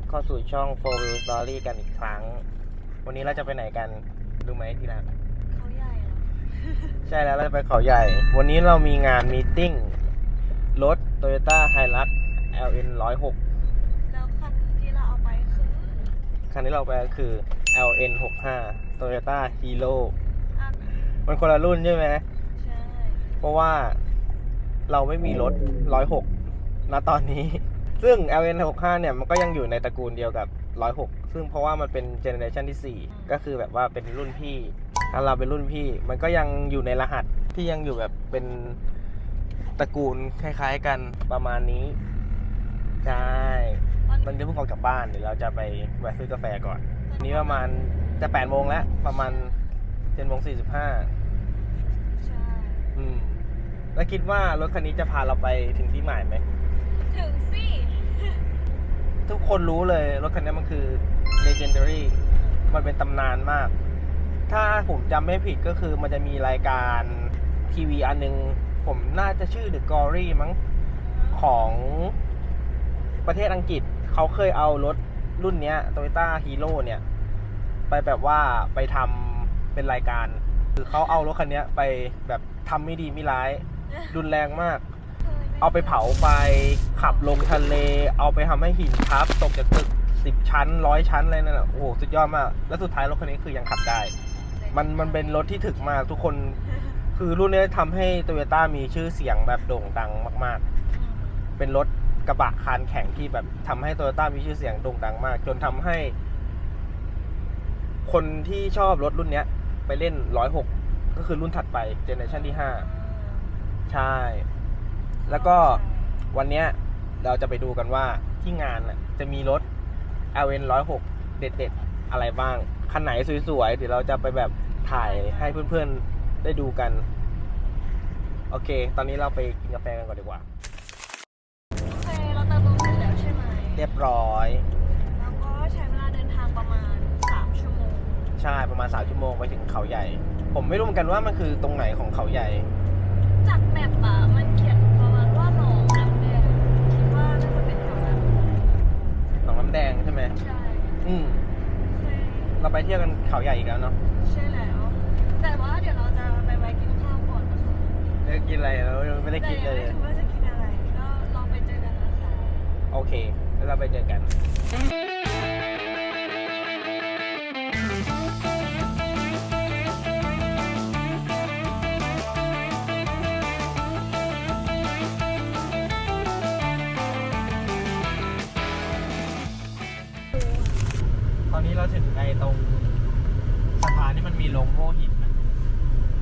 อนรับเข้าสู่ช่อง Four Wheel Story กันอีกครั้ง วันนี้เราจะไปไหนกันรู้ไหมที่รักเขาใหญ่เหรอใช่แล้วเราจะไปเขาใหญ่ วันนี้เรามีงานมีตติ้งรถ Toyota Hilux LN 106แล้วคันที่เราเอาไปคือคันที่เราไปก็คือ LN 65 Toyota Hero อันมันคนละรุ่นใช่ไหม ใช่เพราะว่าเราไม่มีรถ 106 ณ ตอนนี้ ซึ่ง LN 65 เนี่ยมันก็ยังอยู่ในตระกูลเดียวกับ 106 ซึ่งเพราะว่ามันเป็นเจเนอเรชันที่ 4 ก็คือแบบว่าเป็นรุ่นพี่ ถ้าเราเป็นรุ่นพี่ มันก็ยังอยู่ในรหัสที่ยังอยู่แบบเป็นตระกูลคล้าย ๆ กันประมาณนี้ ใช่ตอนนี้เพิ่งออกจากบ้านเดี๋ยวเราจะไปแวะซื้อกาแฟก่อนนี้ประมาณจะ8โมงแล้ว ประมาณ7โมง45ใช่ อืม แล้วคิดว่ารถคันนี้จะพาเราไปถึงที่หมายไหม ถึงสิ ทุกคนรู้เลย รถคันนี้มันคือ legendary มันเป็นตำนานมาก ถ้าผมจำไม่ผิดก็คือมันจะมีรายการทีวีอันหนึง ผมน่าจะชื่อ The Glory มั้งของประเทศอังกฤษเขาเคยเอารถรุ่นเนี้ย Toyota Hero เนี่ย ไปแบบว่าไปทำเป็นรายการ คือเขาเอารถคันนี้ไปแบบทำไม่ดีไม่ร้าย รุนแรงมาก เอาไปเผาไฟขับลงทะเล เอาไปทำให้หินทับตกจากตึกสิบชั้นร้อยชั้นอะไรนั่นน่ะโอ้โหสุดยอดมาก แล้วสุดท้ายรถคันนี้คือยังขับได้ มันมันเป็นรถที่ถึกมากทุกคน คือรุ่นนี้ทำให้โตโยต้ามีชื่อเสียงแบบโด่งดังมาก ๆ เป็นรถกระบะคานแข่งที่แบบทำให้โตโยต้ามีชื่อเสียงโด่งดังมาก จนทำให้ คนที่ชอบรถรุ่นเนี้ย ไปเล่นร้อยหกก็คือรุ่นถัดไปเจเนอเรชันที่ห้าใช่ แล้วก็วันเนี้ยเราจะไปดูกันว่าที่งานน่ะจะมีรถ LN 106 เด็ดๆ อะไรบ้าง คันไหนสวยๆ เดี๋ยวเราจะไปแบบถ่ายให้เพื่อนๆ ได้ดูกัน โอเค ตอนนี้เราไปกินกาแฟกันก่อนดีกว่า โอเค เราเติมลมเสร็จแล้วใช่ไหม เรียบร้อย แล้วก็ใช้เวลาเดินทางประมาณ 3 ชั่วโมง ใช่ ประมาณ3ชั่วโมงไปถึงเขาใหญ่ ผมไม่รู้เหมือนกันว่ามันคือตรงไหนของเขาใหญ่ จากแมปอะมันเขียนประมาณว่าหนองน้ำแดงคิดว่าน่าจะเป็นแถวนั้น หนองน้ำแดงใช่ไหม ใช่ อืม เคย เราไป เที่ยวกันเขาใหญ่อีกแล้วเนาะใช่แล้ว แต่ว่าเดี๋ยวเราจะไปแวะกินข้าวก่อนนะคะจะกินอะไรเรายังไม่ได้แต่คิดยังเลยไม่รู้ว่าจะกินอะไร ก็ลองไปเจอกันนะคะโอเค แล้วเราไปเจอกัน ตอนนี้เราถึงในตรงสะพานที่มันมีโลงโม่หินนะ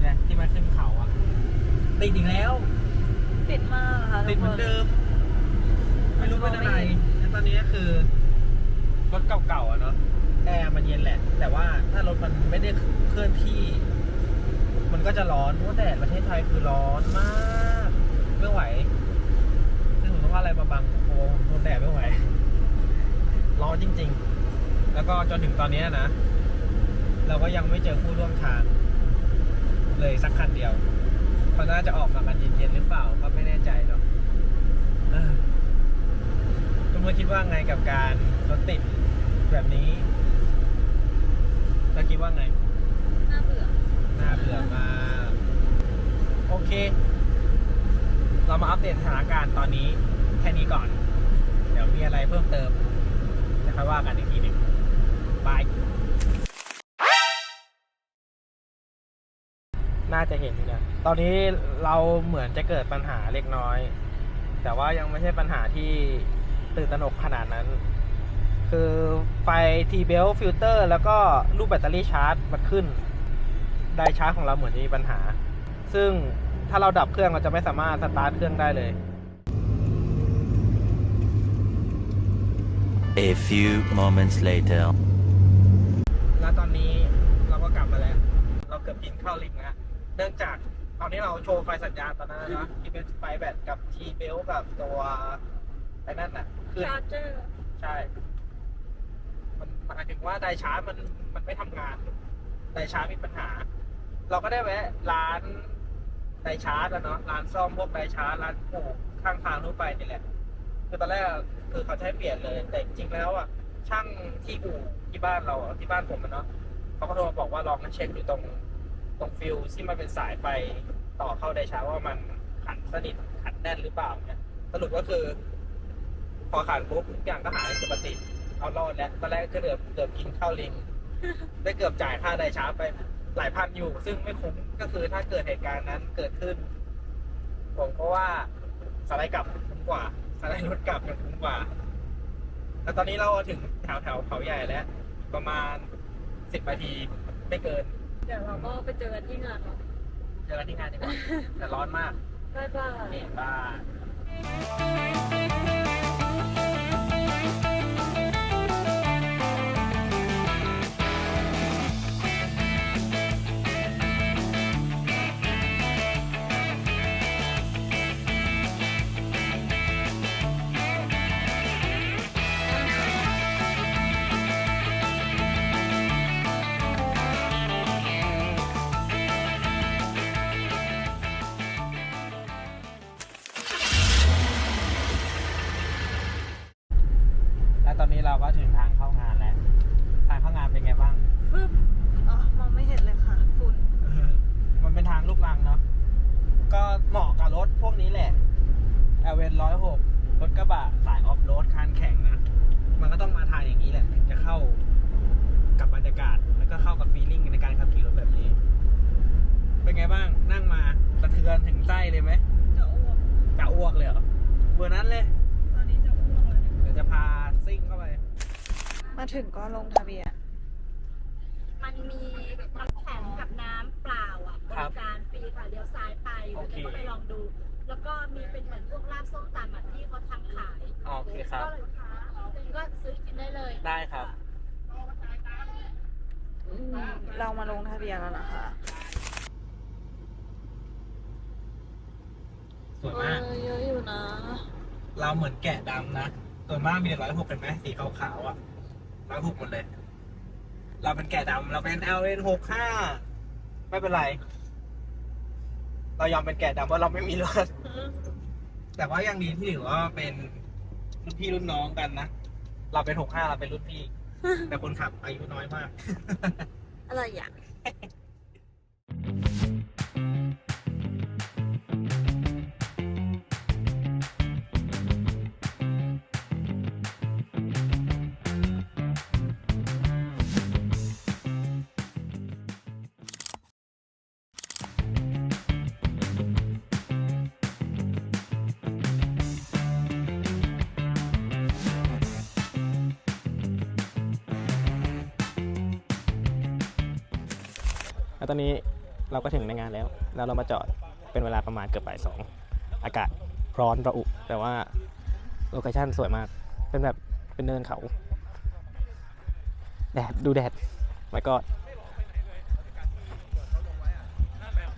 เนี่ยที่มันขึ้นเขาอะติดอีกแล้ว ติดมากค่ะติดเหมือนเดิม ไม่รู้เป็นอะไรแล้วตอนนี้ก็คือรถเก่าๆอะเนาะแอร์มันเย็นแหละ แต่ว่าถ้ารถมันไม่ได้เคลื่อนที่ มันก็จะร้อนเพราะว่าแดดประเทศไทยคือร้อนมากไม่ไหวซึ่งผมต้องว่าอะไรมาบังโอ้โหทนแดดไม่ไหว ร้อนจริง ๆ แล้วก็จนถึงตอนนี้นะ เราก็ยังไม่เจอผู้ร่วมทาง เลยสักคันเดียวเขาน่าจะออกมากันเย็นๆหรือเปล่าก็ไม่แน่ใจเนาะเออทุกคนคิดว่าไงกับการรถติดแบบนี้เราคิดว่าไง น่าเบื่อ น่าเบื่อมากโอเค เรามาอัปเดตสถานการณ์ตอนนี้แค่นี้ก่อน เดี๋ยวมีอะไรเพิ่มเติมจะค่อยว่ากันอีกทีหนึ่งบาย น่าจะเห็นอยู่นะตอนนี้เราเหมือนจะเกิดปัญหาเล็กน้อย แต่ว่ายังไม่ใช่ปัญหาที่ตื่นตระหนกขนาดนั้น คือไฟ T-belt filter แล้วก็รูปแบตเตอรี่ชาร์จมันขึ้น ไดชาร์จของเราเหมือนจะมีปัญหา ซึ่งถ้าเราดับเครื่องเราจะไม่สามารถสตาร์ทเครื่องได้เลย A few moments later. แล้วตอนนี้ เนื่องจากตอนนี้เราโชว์ไฟสัญญาณตอนนั้นนะที่เป็นไฟแบตกับ T-belt กับตัวไอ้นั่นน่ะขึ้นชาร์เจอร์ใช่ มันหมายถึงว่าไดชาร์จมันมันไม่ทำงานไดชาร์จมีปัญหา เราก็ได้แวะร้านไดชาร์จอะเนาะร้านซ่อมพวกไดชาร์จร้านปลูกข้างทางทั่วไปนี่แหละ คือตอนแรกอะคือเขาจะให้เปลี่ยนเลย แต่จริงๆแล้วอะช่างที่อู่ที่บ้านเราอะที่บ้านผมอะเนาะเขาก็โทรมาบอกว่าลองมาเช็คดูตรง ตรงฟิวที่มันเป็นสายไฟต่อเข้าไดชาร์จว่ามันขันสนิทขันแน่นหรือเปล่าเนี่ยสรุปก็คือ พอขันปุ๊บทุกอย่างก็หายปกติ เอารอดแล้วตอนแรกก็เกือบเกือบกินข้าวลิง ได้เกือบจ่ายค่าไดชาร์จไปหลายพันอยู่ ซึ่งไม่คุ้มก็คือถ้าเกิดเหตุการณ์นั้นเกิดขึ้น ผมก็ว่าสไลด์กลับคุ้มกว่าสไลด์รถกลับยังคุ้มกว่าแล้วตอนนี้เราถึงแถวแถวเขาใหญ่แล้ว ประมาณสิบนาทีไม่เกินเดี๋ยวเราก็ไปเจอกันที่งานเนาะเจอกันที่งานดีกว่าแต่ร้อนมาก บ๊ายบายนี่บ้า นี้แหละ l อ n ร้อยหกรถกระบะสายออฟโรดคันแข่งนะ มันก็ต้องมาทางอย่างนี้แหละถึงจะเข้ากับบรรยากาศ แล้วก็เข้ากับฟีลลิ่งในการขับขี่รถแบบนี้ เป็นไงบ้างนั่งมาสะเทือนถึงไส้เลยไหมจะอ้วกจะอ้วกเลยเหรอเบอร์นั้นเลยตอนนี้จะอ้วกแล้วเนี่ยเดี๋ยวจะพาซิ่งเข้าไป มาถึงก็ลงทะเบียน มันมีน้ำแข็งกับน้ำเปล่าอะบ ครับริการฟรีค่ะเลี้ยวซ้ายไปโอเคเดี๋ยวก็ไปลองดู แล้วก็มีเป็นเหมือนพวกลาบส้มตำอะที่เขาทำขายโอเคครับ ก็เลยก็ซื้อกินได้เลยได้ครับ เรามาลงทะเบียนแล้วนะคะสวยมากเออเยอะอยู่นะ เราเหมือนแกะดำนะส่วนมากมีแต่ร้อยหกเห็นไหมสีขาวๆอะร้อยหกหมดเลย เราเป็นแกะดำเราเป็น L N หกห้าไม่เป็นไร เรายอมเป็นแกะดำว่าเราไม่มีรถ แต่ว่ายังดีที่ถือว่าเป็นรุ่นพี่รุ่นน้องกันนะ เราเป็นหกห้าเราเป็นรุ่นพี่ แต่คนขับอายุน้อยมาก อะไรอย่าง แล้วตอนนี้เราก็ถึงในงานแล้ว แล้วเรามาจอดเป็นเวลาประมาณเกือบบ่ายสองอากาศร้อนระอุ แต่ว่าโลเคชั่นสวยมาก เป็นแบบเป็นเนินเขา แดด ดูแดดไม่ก็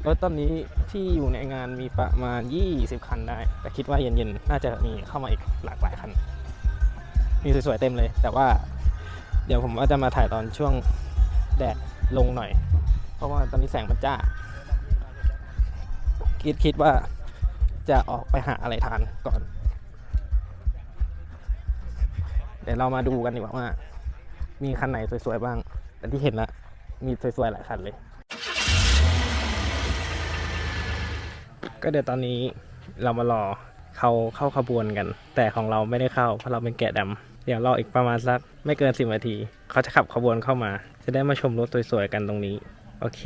รถตอนนี้ที่อยู่ในงานมีประมาณ 20 คันได้ แต่คิดว่าเย็นๆ น่าจะมีเข้ามาอีกหลากหลายคัน มีสวยๆเต็มเลย แต่ว่าเดี๋ยวผมว่าจะมาถ่ายตอนช่วงแดดลงหน่อย ราะว่าตอนนี้แสงมันจ้า คิดคิดว่าจะออกไปหาอะไรทานก่อน เดี๋ยวเรามาดูกันดีกว่าว่า มีคันไหนสวยๆบ้าง แต่ที่เห็นละมีสวยๆหลายคันเลย ก็เดี๋ยวตอนนี้เรามารอเขาเข้าขบวนกัน แต่ของเราไม่ได้เข้าเพราะเราเป็นแกะดำเดี๋ยวรออีกประมาณสักไม่เกินสิบนาที เขาจะขับขบวนเข้ามา จะได้มาชมรถสวยๆกันตรงนี้ โอเค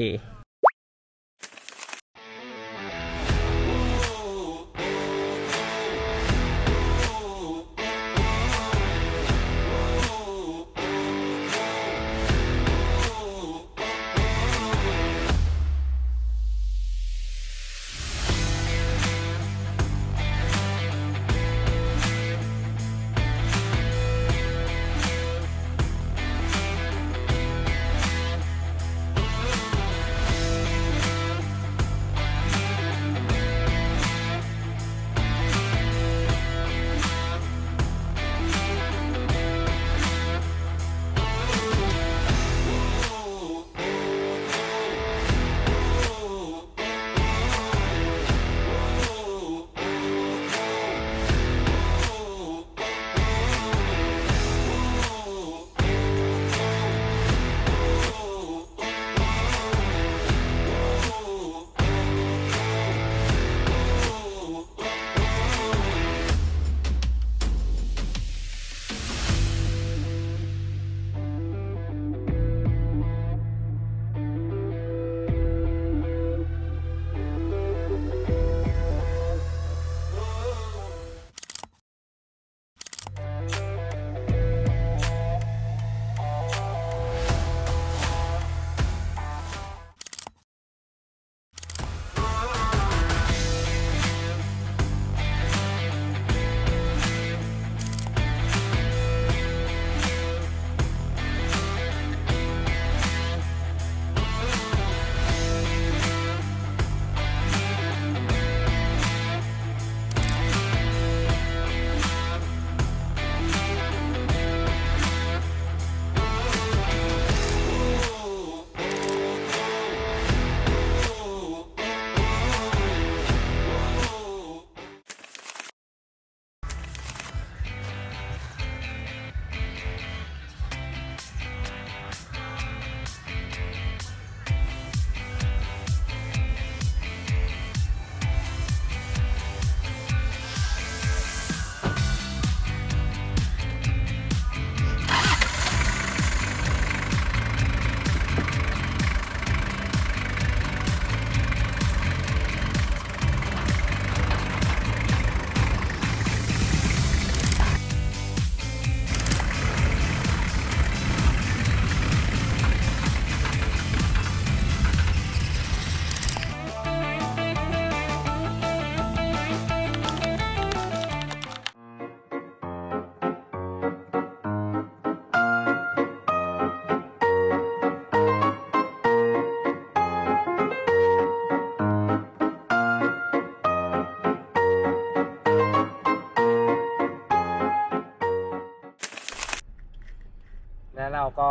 ก็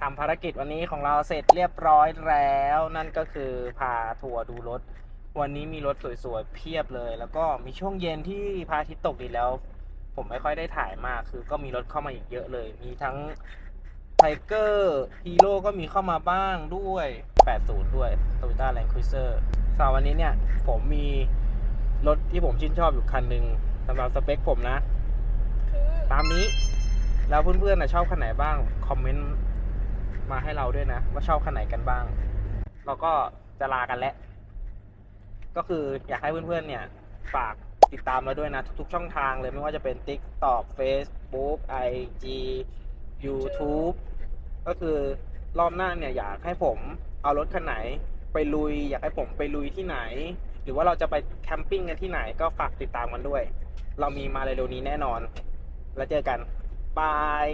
ทำภารกิจวันนี้ของเราเสร็จเรียบร้อยแล้ว นั่นก็คือพาทัวร์ดูรถ วันนี้มีรถสวยๆเพียบเลย แล้วก็มีช่วงเย็นที่พระอาทิตย์ตกดินแล้ว ผมไม่ค่อยได้ถ่ายมาก คือก็มีรถเข้ามาอีกเยอะเลย มีทั้งไทเกอร์ฮีโร่ก็มีเข้ามาบ้างด้วย 80 ด้วย Toyota Land Cruiser สำหรับวันนี้เนี่ย ผมมีรถที่ผมชื่นชอบอยู่คันหนึ่งสำหรับสเปคผมนะคือตามนี้ แล้วเพื่อนๆนะชอบคันไหนบ้าง คอมเมนต์มาให้เราด้วยนะ ว่าชอบคันไหนกันบ้าง เราก็จะลากันแล้ว ก็คืออยากให้เพื่อนๆ เนี่ย ฝากติดตามเราด้วยนะ ทุกๆ ช่องทางเลยไม่ว่าจะเป็น TikTok Facebook IG YouTube ก็คือรอบหน้าเนี่ยอยากให้ผมเอารถคันไหนไปลุย อยากให้ผมไปลุยที่ไหน หรือว่าเราจะไปแคมปิ้งกันที่ไหนก็ฝากติดตามกันด้วย เรามีมาเร็วๆนี้แน่นอน แล้วเจอกัน บาย